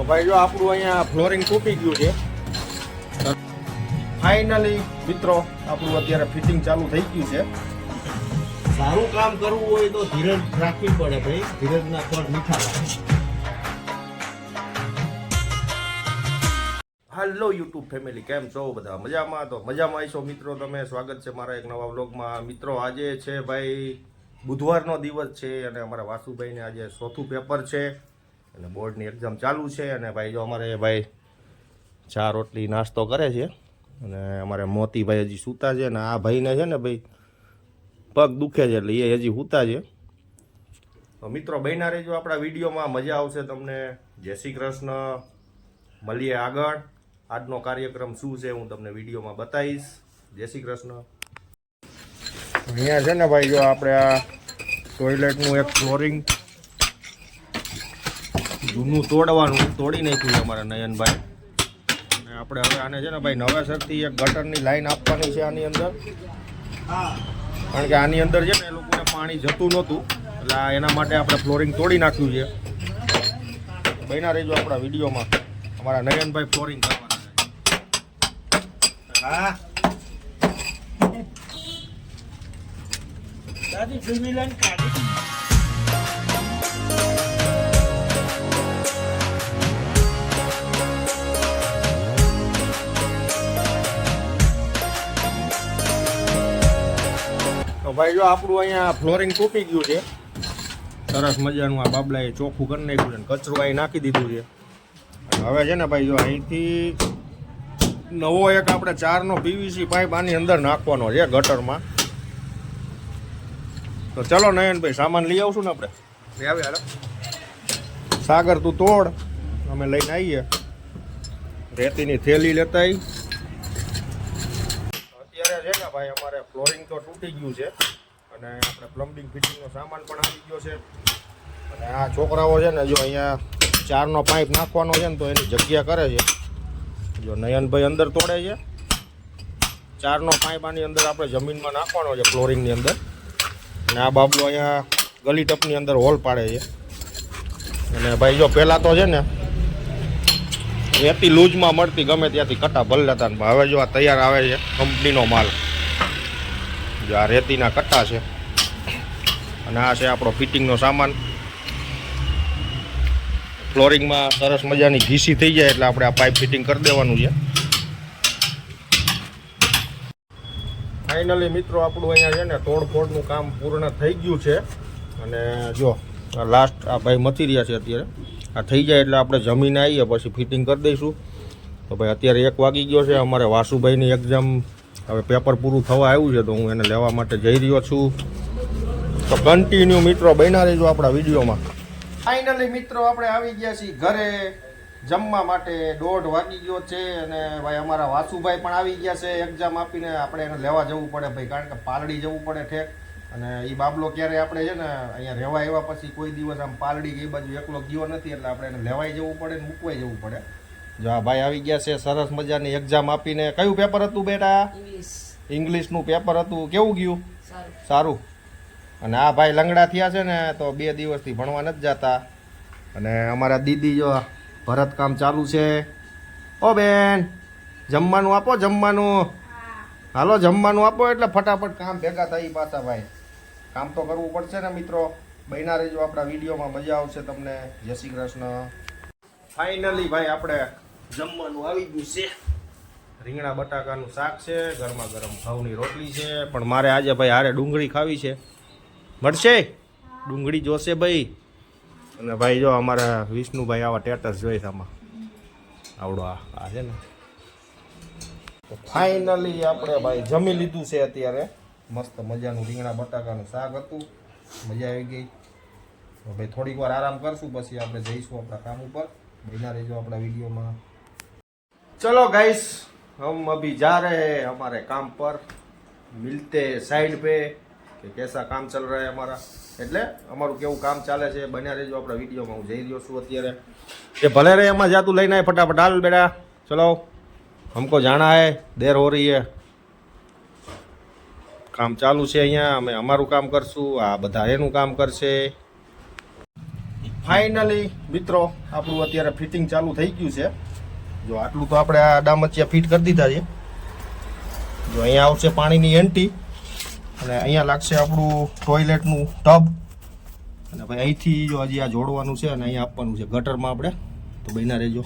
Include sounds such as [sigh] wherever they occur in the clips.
તો ભાઈ જો આપણું અહીંયા ફ્લોરિંગ તૂટી ગયું છે. ફાઇનલી મિત્રો આપણું અત્યારે ફિટિંગ ચાલુ થઈ ગયું છે. સારું કામ કરવું હોય તો ધીરજ રાખવી પડે ભાઈ. ધીરજના ફળ મીઠા હાલો યુટ્યુબ ફેમિલી કેમ છો? બધા મજામાં? તો મજામાં આવીશો મિત્રો. તમે સ્વાગત છે મારા એક નવા વ્લોગમાં મિત્રો આજે છે ભાઈ બુધવારનો દિવસ છે અને અમારા વાસુભાઈને આજે ચોથું પેપર છે. અને બોર્ડની એક્ઝામ ચાલુ છે અને ભાઈ જો અમારે ભાઈ ચા રોટલી નાસ્તો કરે છે અને અમારે મોતીભાઈ હજી સૂતા છે અને આ ભાઈને છે ને ભાઈ પગ દુખે છે એટલે એ હજી સૂતા છે. તો મિત્રો બહેના રહેજો આપણા વિડીયોમાં, મજા આવશે તમને. જય શ્રી કૃષ્ણ. મળીએ આગળ. આજનો કાર્યક્રમ શું છે હું તમને વિડીયોમાં બતાવીશ. જય શ્રી કૃષ્ણ. અહીંયા છે ને ભાઈ જો આપણે આ ટોયલેટનું એક ફ્લોરિંગ જૂનું તોડવાનું, તોડી નાખ્યું છે અમારા નયનભાઈ. અને આપણે હવે આને છે ને ભાઈ નવેસરથી એક ગટરની લાઈન આપવાની છે આની અંદર. કારણ કે આની અંદર છે ને એ લોકોને પાણી જતું નહોતું. એટલે એના માટે આપણે ફ્લોરિંગ તોડી નાખ્યું છે. બન્યા રહેજો આપણા વિડીયોમાં. અમારા નયનભાઈ ફ્લોરિંગ કરવાના હા. દાદી, ફિલ્મી કાઢી. તો ભાઈ જો આપણું અહીંયા ફ્લોરિંગ તૂટી ગયું છે. સરસ મજાનું આ બાબલાએ ચોખ્ખું કરી નાખ્યું છે કચરો અહીં નાખી દીધું છે. હવે છે ને ભાઈ જો અહીંથી નવો એક આપણે ચારનો પીવીસી પાઇપ આની અંદર નાખવાનો છે ગટરમાં. તો ચલો નયનભાઈ સામાન લઈ આવશું ને આપણે? હાલો. સાગર તું તોડ અમે લઈને આવીએ. રેતીની થેલી લેતા આવી અત્યારે છે ને ભાઈ અમારે ફ્લોરિંગ તો તૂટી ગયું છે. અને આપણે પ્લમ્બિંગ ફિટિંગનો સામાન પણ આવી ગયો છે. અને આ છોકરાઓ છે ને, જો અહીંયા ચારનો પાઇપ નાખવાનો છે ને, તો એની જગ્યા કરે છે. જો નયનભાઈ અંદર તોડે છે. ચારનો પાઇપ આની અંદર આપણે જમીનમાં નાખવાનો છે ફ્લોરિંગની અંદર. અને આ બાબલો અહીંયા ગલી ટપની અંદર હોલ પાડે છે. અને ભાઈ જો પહેલાં તો છે ને એથી લૂઝમાં મળતી ગમે ત્યાંથી કટા ભરી લેતા હવે જો આ તૈયાર આવે છે કંપનીનો માલ. જો આ રેતીના કટ્ટા છે. અને આ છે આપણો ફિટિંગનો સામાન. ફ્લોરિંગમાં સરસ મજાની ઘીસી થઈ જાય એટલે આપણે આ પાઇપ ફિટિંગ કરી દેવાનું છે. ફાઇનલી મિત્રો, આપણું અહીંયા છે ને તોડફોડનું કામ પૂર્ણ થઈ ગયું છે. અને જો લાસ્ટ આ ભાઈ મથી રહ્યા છે અત્યારે. આ થઈ જાય એટલે આપણે જમીને આવીએ, પછી ફિટિંગ કરી દઈશું. તો ભાઈ અત્યારે એક વાગી ગયો છે, અમારે વાસુભાઈની એક્ઝામ હવે પેપર પૂરું થવા આવ્યું છે તો હું એને લેવા માટે જઈ રહ્યો છું. તો કન્ટિન્યુ મિત્રો બન્યા રહેજો આપણા વિડીયોમાં. ફાઇનલી મિત્રો આપણે આવી ગયા છીએ ઘરે. જમવા માટે દોઢ વાગી ગયો છે અને ભાઈ અમારા વાસુભાઈ પણ આવી ગયા છે એક્ઝામ આપીને. આપણે એને લેવા જવું પડે ભાઈ, કારણ કે પાલડી જવું પડે ઠેક. અને એ બાબલો ક્યારે આપણે છે ને અહીંયા રહેવા આવ્યા પછી કોઈ દિવસ આમ પાલડી એ બાજુ એકલો ગયો નથી એટલે આપણે એને લેવાઈ જવું પડે ને મૂકવાઈ જવું પડે. જો આ ભાઈ આવી ગયા છે સરસ મજાની એક્ઝામ આપીને. કયું પેપર હતું બેટા? ઇંગ્લિશ ઇંગ્લિશનું પેપર હતું. કેવું ગયું? સારું. સારું. અને આ ભાઈ લંગડા થયા છે ને તો બે દિવસથી ભણવા નથી જતા. અને અમારા દીદી જો ભરતકામ ચાલુ છે. ઓ બેન જમવાનું આપો જમવાનું. હાલો જમવાનું આપો એટલે ફટાફટ કામ ભેગા થઈ પાછા ભાઈ. કામ તો કરવું પડશે ને મિત્રો. બહેના રહેજો આપણા વિડીયોમાં. મજા આવશે તમને. જય શ્રી કૃષ્ણ. ફાઇનલી ભાઈ આપણે જમવાનું આવી ગયું છે. રીંગણા, બટાકાનું શાક છે, ગરમા ગરમ ઘઉંની રોટલી છે. પણ મારે આજે ભાઈ હારે ડુંગળી ખાવી છે. મળશે? ડુંગળી જોશે ભાઈ. અને ભાઈ જો અમારા વિષ્ણુભાઈ આવા ટેટસ જોઈશ આમાં. આવડો આ છે ને. ફાઇનલી આપણે ભાઈ જમી લીધું છે અત્યારે. મસ્ત મજાનું રીંગણા, બટાકાનું શાક હતું. મજા આવી ગઈ. તો ભાઈ થોડીક વાર આરામ કરશું, પછી આપણે જઈશું આપણા કામ ઉપર. બન્યા રહેજો આપણા વિડીયોમાં. चलो गाइस हम अभी जा रहे हैं हमारे काम पर मिलते साइड पे કે कैसा કામ ચાલ रहा है हमारा એટલે અમારું કેવું કામ ચાલે છે બન્યા રહેજો આપણા વિડીયોમાં હું જઈ રહ્યો છું અત્યારે એ ભલે રે એમાં જાતું લઈને આય ફટાફટ હાલ બેટા ચલો हमको जाना है देर हो रही है કામ ચાલુ છે અહીંયા અમે અમારું કામ કરશું આ બધા એનું કામ કરશે ફાઇનલી મિત્રો આપણું અત્યારે ફિટિંગ ચાલુ થઈ ગયું છે જો આટલું તો આપણે આ ડામચિયા ફિટ કરી દીધા છે. જો અહીંયા આવશે પાણીની એન્ટી અને અહીંયા લાગશે આપણું ટોયલેટનું ટબ. અને ભાઈ અહીંથી જો હજી આ જોડવાનું છે અને અહીંયા આપવાનું છે ગટરમાં આપણે. તો બન્યા રહેજો.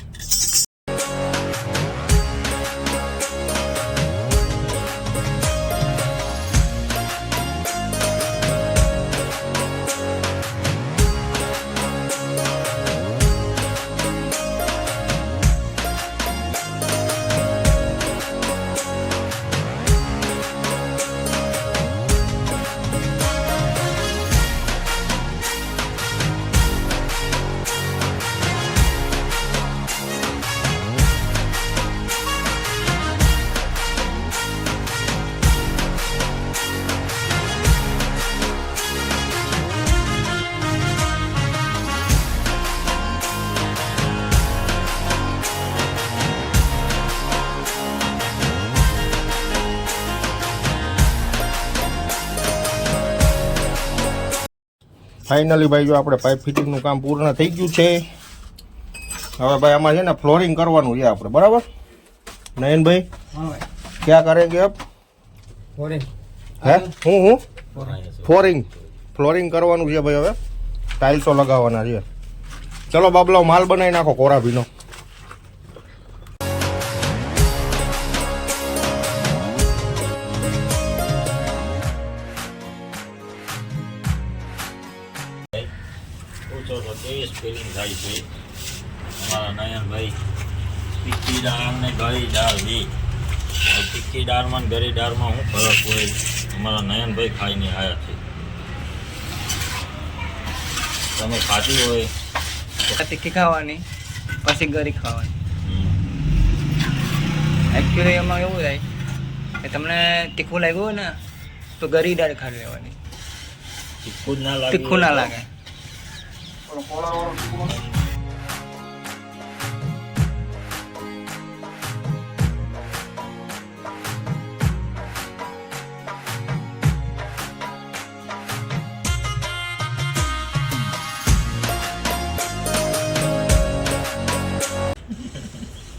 ફાઇનલી ભાઈ જો આપણે પાઇપ ફિટિંગનું કામ પૂર્ણ થઈ ગયું છે હવે ભાઈ આમાં છે ને ફ્લોરિંગ કરવાનું છે આપણે બરાબર? નયનભાઈ ક્યાં કરેંગે અપ ફ્લોરિંગ હે? હું હું. ફ્લોરિંગ ફ્લોરિંગ કરવાનું છે ભાઈ હવે. ટાઇલ્સો લગાવવાના છે. ચલો બાબલાઓ માલ બનાવી નાખો કોરાભીનો. સ્પેલિંગ થાય છે અમારા નયનભાઈ ટીકી દાળ ને ગળી દાળ બે હવે દાળમાં ગળી દાળમાં શું ફરક હોય? અમારા નયનભાઈ ખાઈને આવ્યા છે. તમે ખાધી હોય? તીખી ખાવાની પછી ગરી ખાવાની. એકચ્યુઅલી એમાં એવું થાય કે તમને તીખું લાગ્યું હોય ને તો ગરી દાળ ખાઈ લેવાની. તીખું ના લાગે તીખું ના લાગે.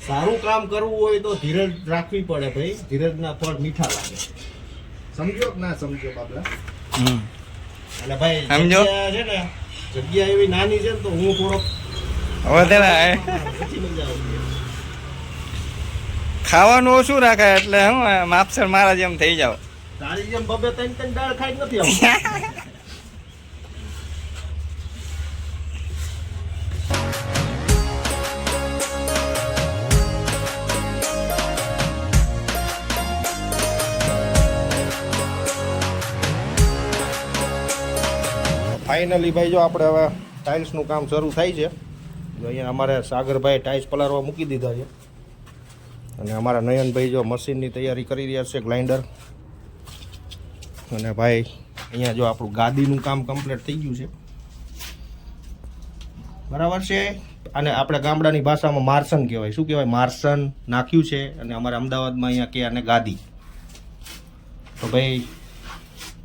સારું કામ કરવું હોય તો ધીરજ રાખવી પડે ભાઈ. ધીરજના ફળ મીઠા લાગે. સમજો કે ના સમજો બાબલા હમ. એટલે ભાઈ સમજો. છે ને જગ્યા એવી નાની છે ને તો હું થોડોક વધારે ખાવાનું ઓછું રાખે એટલે હું માપસર મારા જેમ થઈ જાવ તારી જેમ બબે ત્રણ ત્રણ દાળ ખાઈ નથી [laughs] ફાઇનલી ભાઈ, જો આપણે હવે ટાઇલ્સનું કામ શરૂ થાય છે, જો અહીંયા અમારે સાગરભાઈ ટાઇલ્સ પલારવા મૂકી દીધા છે. અને અમારા નયનભાઈ જો મશીનની તૈયારી કરી રહ્યા છે ગ્લાઇન્ડર અને ભાઈ, અહીંયા જો આપણું ગાદીનું કામ કમ્પ્લીટ થઈ ગયું છે. બરાબર છે? અને આપણે ગામડાની ભાષામાં માર્સન કહેવાય. શું કહેવાય? માર્સન નાખ્યું છે અને અમારા અમદાવાદમાં અહીંયા કે અને ગાદી. તો ભાઈ,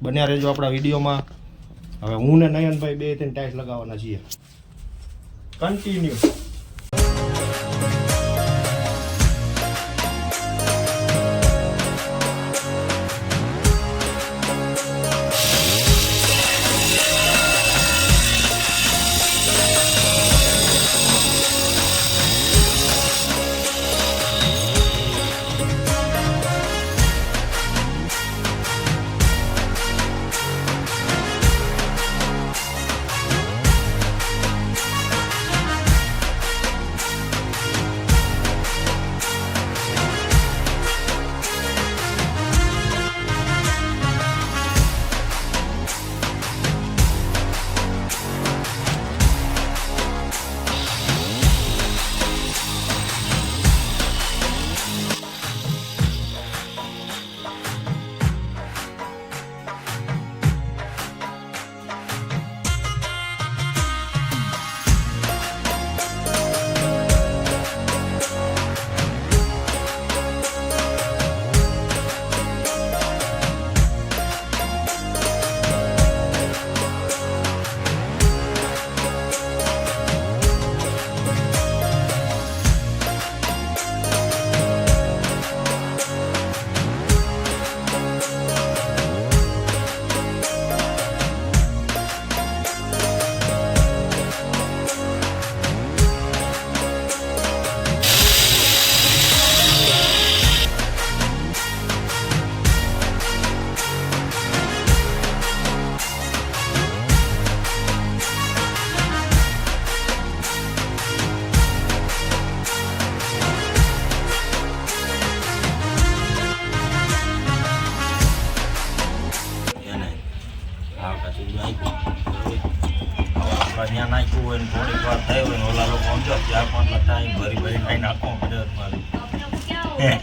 બન્યા રહેજો આપણા વિડીયોમાં. હવે હું ને નયનભાઈ બે ત્રણ ટાઈટ લગાવવાના છીએ. કન્ટિન્યુ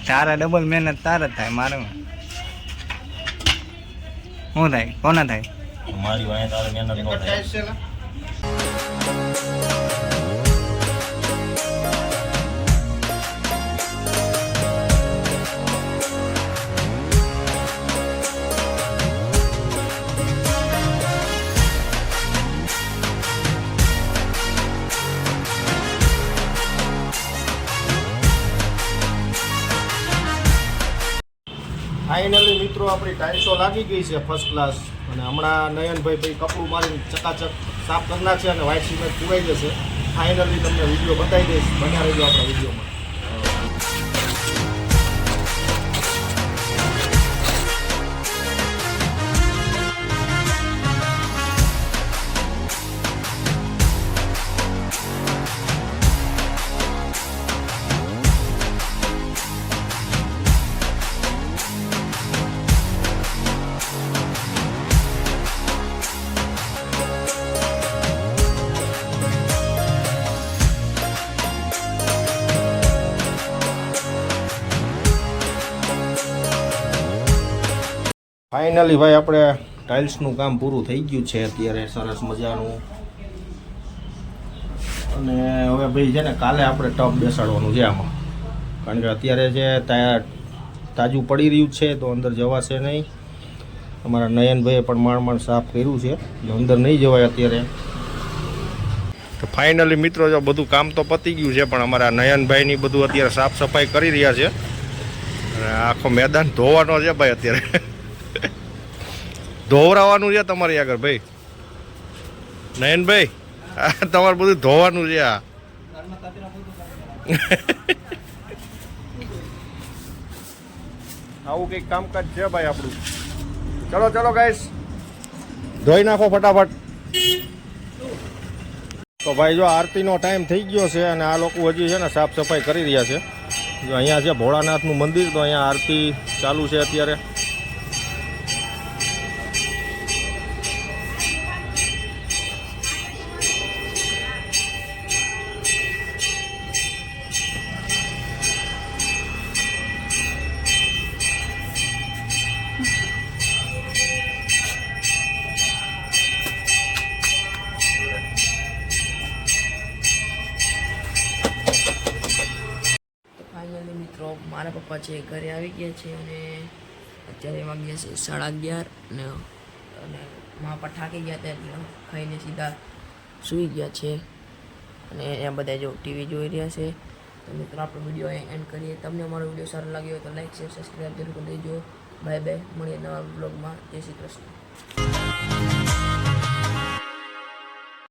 તારા ડબલ મહેનત તાર થાય મારે શું થાય? કોના થાય? મારી વાંહે તારે મહેનત ન થાય. ફાઇનલી મિત્રો, આપણી ટાઇલ્સો લાગી ગઈ છે ફર્સ્ટ ક્લાસ અને હમણાં નયનભાઈ ભાઈ કપડું મારીને ચકાચક સાફ કરી છે અને વ્હાઇટ સિમેન્ટ પુરાઈ જશે. ફાઇનલી તમને વીડિયો બતાવી દઈશ. બન્યા રહેજો આપણા વિડીયોમાં. ફાઇનલી ભાઈ, આપણે ટાઇલ્સનું કામ પૂરું થઈ ગયું છે. અત્યારે સરસ મજાનું. અને હવે ભાઈ, છે ને, કાલે આપણે ટપ બેસાડવાનું છે આમાં. કારણ કે અત્યારે જે તાજું પડી રહ્યું છે, તો અંદર જવાશે નહીં. અમારા નયનભાઈએ પણ માણ માણ સાફ કર્યું છે. જો અંદર નહીં જવાય અત્યારે. તો ફાઇનલી મિત્રો, જો બધું કામ તો પતી ગયું છે, પણ અમારા નયનભાઈની બધું અત્યારે સાફ સફાઈ કરી રહ્યા છે. આખો મેદાન ધોવાનો છે ભાઈ અત્યારે. ધોવરાવાનું છે તમારી આગળ, ભાઈ. નયનભાઈ ભાઈ તમારે બધું ધોવાનું છે આ. આવું કંઈક કામકાજ છે ભાઈ આપણું. ચલો ચલો ગાઈસ ધોઈ નાખો ફટાફટ. તો ભાઈ, જો આરતીનો ટાઈમ થઈ ગયો છે અને આ લોકો હજી છે ને સાફ સફાઈ કરી રહ્યા છે. અહીંયા છે ભોળાનાથનું મંદિર, તો અહીંયા આરતી ચાલુ છે અત્યારે. મિત્રો, મારા પપ્પા છે ઘરે આવી ગયા છે અને અત્યારે વાગ્યા છે સાડા અગિયાર અને અને મા પપ્પા થાકી ગયા હતા ખાઈને સીધા સૂઈ ગયા છે. અને એ બધા જો ટીવી જોઈ રહ્યા છે. તો મિત્રો, આપણો વીડિયો એન્ડ કરીએ. તમને અમારો વીડિયો સારો લાગ્યો હોય તો લાઈક શેર સબસ્ક્રાઈબ જરૂર કરી દેજો બાય બાય મળીએ નવા બ્લોગમાં જય શ્રી કૃષ્ણ.